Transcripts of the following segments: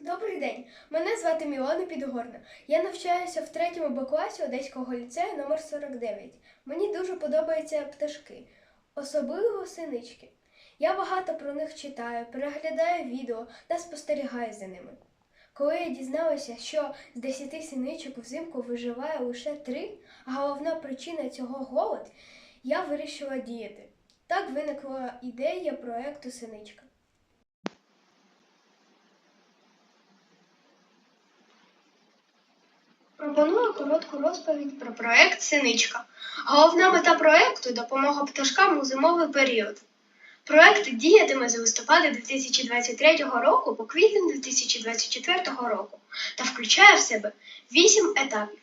Добрий день, мене звати Мілана Підгорна. Я навчаюся в третьому Б класі Одеського ліцею номер 49. Мені дуже подобаються пташки, особливо синички. Я багато про них читаю, переглядаю відео та спостерігаю за ними. Коли я дізналася, що з 10 синичок взимку виживає лише 3, а головна причина цього голод, я вирішила діяти. Так виникла ідея проекту Синичка. Пропоную коротку розповідь про проект Синичка. Головна мета проекту допомога пташкам у зимовий період. Проект діятиме з листопада 2023 року по квітень 2024 року та включає в себе 8 етапів.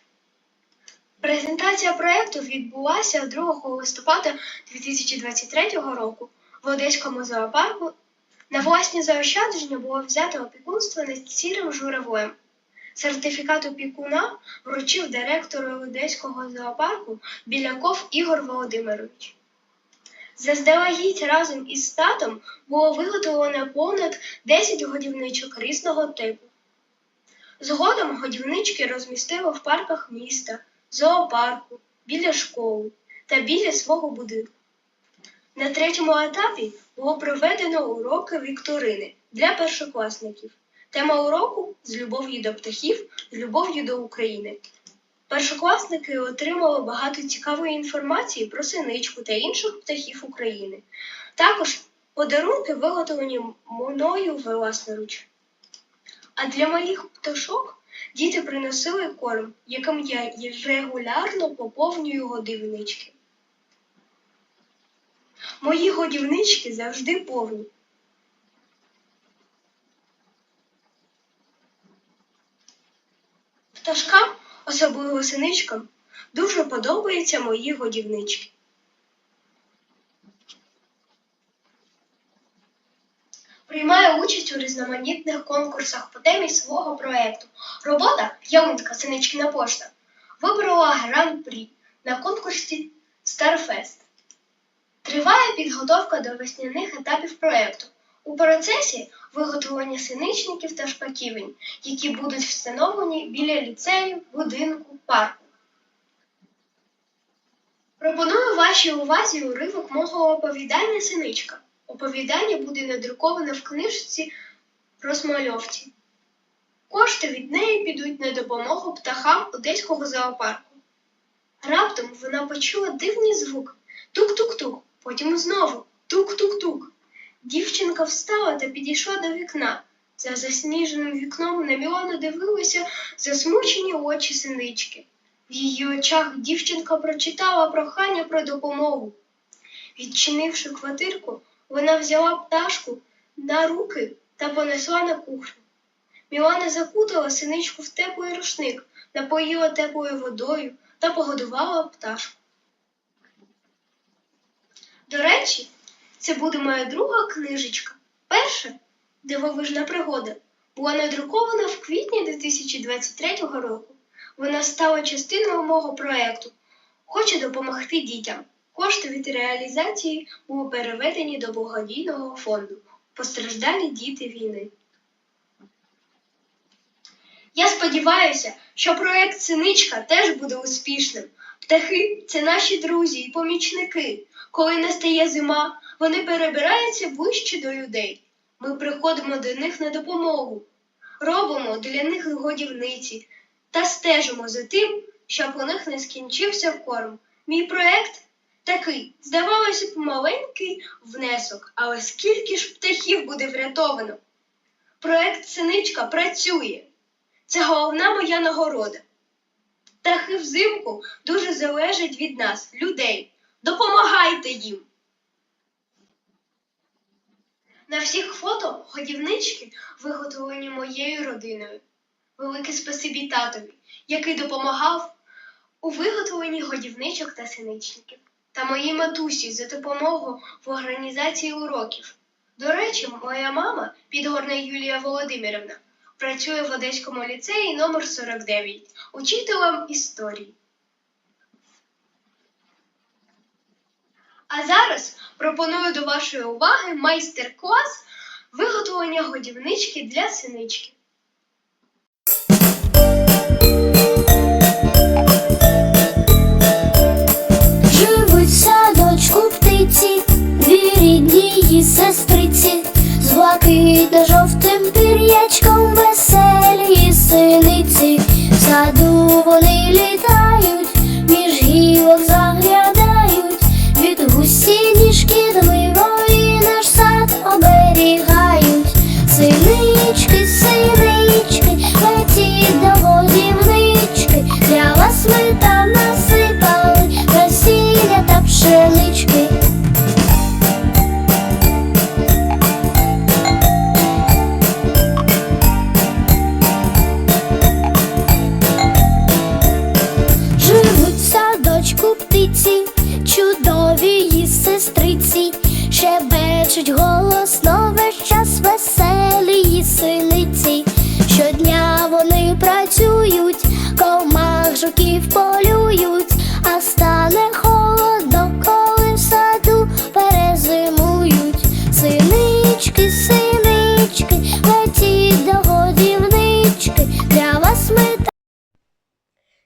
Презентація проекту відбулася 2 листопада 2023 року в Одеському зоопарку. На власні заощадження було взято опікунство над сірим журавлем. Сертифікат опікуна вручив директору Одеського зоопарку Біляков Ігор Володимирович. Заздалегідь разом із статом було виготовлено понад 10 годівничок різного типу. Згодом годівнички розмістили в парках міста, зоопарку, біля школи та біля свого будинку. На третьому етапі було проведено уроки вікторини для першокласників. Тема уроку з любов'ю до птахів, з любов'ю до України. Першокласники отримали багато цікавої інформації про синичку та інших птахів України. Також подарунки виготовлені мною власноруч. А для моїх пташок діти приносили корм, яким я регулярно поповнюю годівнички. Мої годівнички завжди повні. Пташкам, особливо синичкам, дуже подобаються мої годівнички. Приймаю участь у різноманітних конкурсах по темі свого проєкту. Робота Ялинка Синичкина пошта виборола гран-прі на конкурсі Старфест. Триває підготовка до весняних етапів проєкту. У процесі виготовлення синичників та шпаківень, які будуть встановлені біля ліцею, будинку, парку. Пропоную вашій увазі уривок мого оповідання Синичка. Оповідання буде надруковане в книжці розмальовці. Кошти від неї підуть на допомогу птахам одеського зоопарку. Раптом вона почула дивний звук тук-тук-тук, потім знову тук-тук-тук. Дівчинка встала та підійшла до вікна. За засніженим вікном на Мілану дивилися засмучені очі синички. В її очах дівчинка прочитала прохання про допомогу. Відчинивши квартирку, вона взяла пташку на руки та понесла на кухню. Мілана закутала синичку в теплий рушник, напоїла теплою водою та погодувала пташку. До речі, це буде моя друга книжечка. Перша дивовижна пригода була надрукована в квітні 2023 року. Вона стала частиною мого проєкту. Хочу допомогти дітям. Кошти від реалізації були переведені до благодійного фонду Постраждалі діти війни. Я сподіваюся, що проєкт Синичка теж буде успішним. Птахи це наші друзі і помічники. Коли настає зима, вони перебираються ближче до людей. Ми приходимо до них на допомогу, робимо для них годівниці та стежимо за тим, щоб у них не скінчився корм. Мій проект такий, здавалося б, маленький внесок, але скільки ж птахів буде врятовано? Проект Синичка працює. Це головна моя нагорода. Птахи взимку дуже залежать від нас, людей. Допомагайте їм. На всіх фото годівнички виготовлені моєю родиною. Велике спасибі татові, який допомагав у виготовленні годівничок та синичників, та моїй матусі за допомогу в організації уроків. До речі, моя мама, підгорна Юлія Володимирівна, працює в Одеському ліцеї номер 49 учителем історії. А зараз Пропоную до вашої уваги майстер-клас виготовлення годівнички для синички. Живуть в садочку птиці, дві рідні її сестриці, з блакитно жовтим пір'ячком веселі синиці, в саду вони літають. Шебечуть голосно весь час веселі синиці. Щодня вони працюють, комах жуків полюють, а стане холодно, коли в саду перезимують. Синички, синички, летіть до годівнички, для вас ми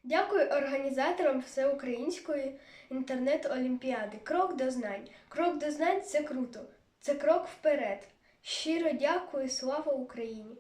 Дякую організаторам всеукраїнської інтернет-олімпіади. Крок до знань. Крок до знань це круто. Це крок вперед. Щиро дякую, слава Україні!